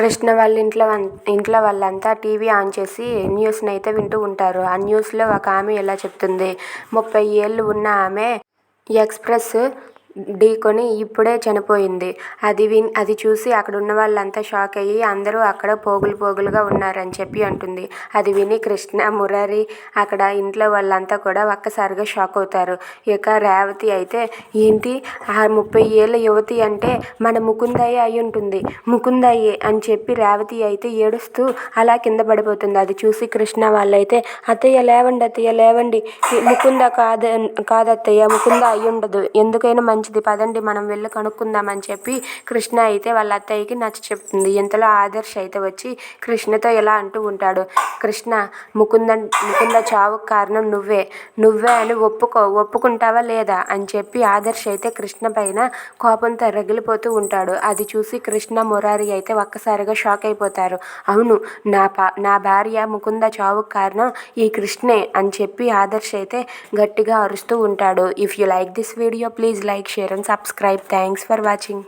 కృష్ణ వాళ్ళ ఇంట్లో ఇంట్లో వాళ్ళంతా టీవీ ఆన్ చేసి న్యూస్ని అయితే వింటూ ఉంటారు. ఆ న్యూస్లో ఒక ఆమె ఇలా చెప్తుంది? ముప్పై ఏళ్ళు ఉన్న ఆమె ఎక్స్ప్రెస్ ఢీకొని ఇప్పుడే చనిపోయింది. అది విన్ అది చూసి అక్కడ ఉన్న వాళ్ళంతా షాక్ అయ్యి అందరూ అక్కడ పోగులు పోగులుగా ఉన్నారని చెప్పి అంటుంది. అది విని కృష్ణ మురారి అక్కడ ఇంట్లో వాళ్ళంతా కూడా ఒక్కసారిగా షాక్ అవుతారు. ఇక రేవతి అయితే ఏంటి? ఆ ముప్పై ఏళ్ళ యువతి అంటే మన ముకుందయ్య అయి ఉంటుంది ముకుందయ్యే అని చెప్పి రేవతి అయితే ఏడుస్తూ అలా కింద పడిపోతుంది. అది చూసి కృష్ణ వాళ్ళైతే అత్తయ్య లేవండి అత్తయ్య లేవండి. ముకుంద కాద కాదత్తయ్య ముకుంద అయి ఉండదు ఎందుకైనా మంచిది. పదండి మనం వెళ్ళి కనుక్కుందామని చెప్పి కృష్ణ అయితే వాళ్ళ అత్తయ్యకి నచ్చ చెప్తుంది. ఇంతలో ఆదర్శ్ అయితే వచ్చి కృష్ణతో ఇలా అంటూ ఉంటాడు. కృష్ణ ముకుంద ముకుంద చావుకు కారణం నువ్వే. నువ్వే అని ఒప్పుకో ఒప్పుకుంటావా లేదా? అని చెప్పి ఆదర్శ్ అయితే కృష్ణ పైన కోపంతో రగిలిపోతూ ఉంటాడు. అది చూసి కృష్ణ మురారి అయితే ఒక్కసారిగా షాక్ అయిపోతారు. అవును నా పా నా భార్య ముకుంద చావుకు కారణం ఈ కృష్ణే అని చెప్పి ఆదర్శ్ అయితే గట్టిగా అరుస్తూ ఉంటాడు. If you like this video please like share and subscribe. Thanks for watching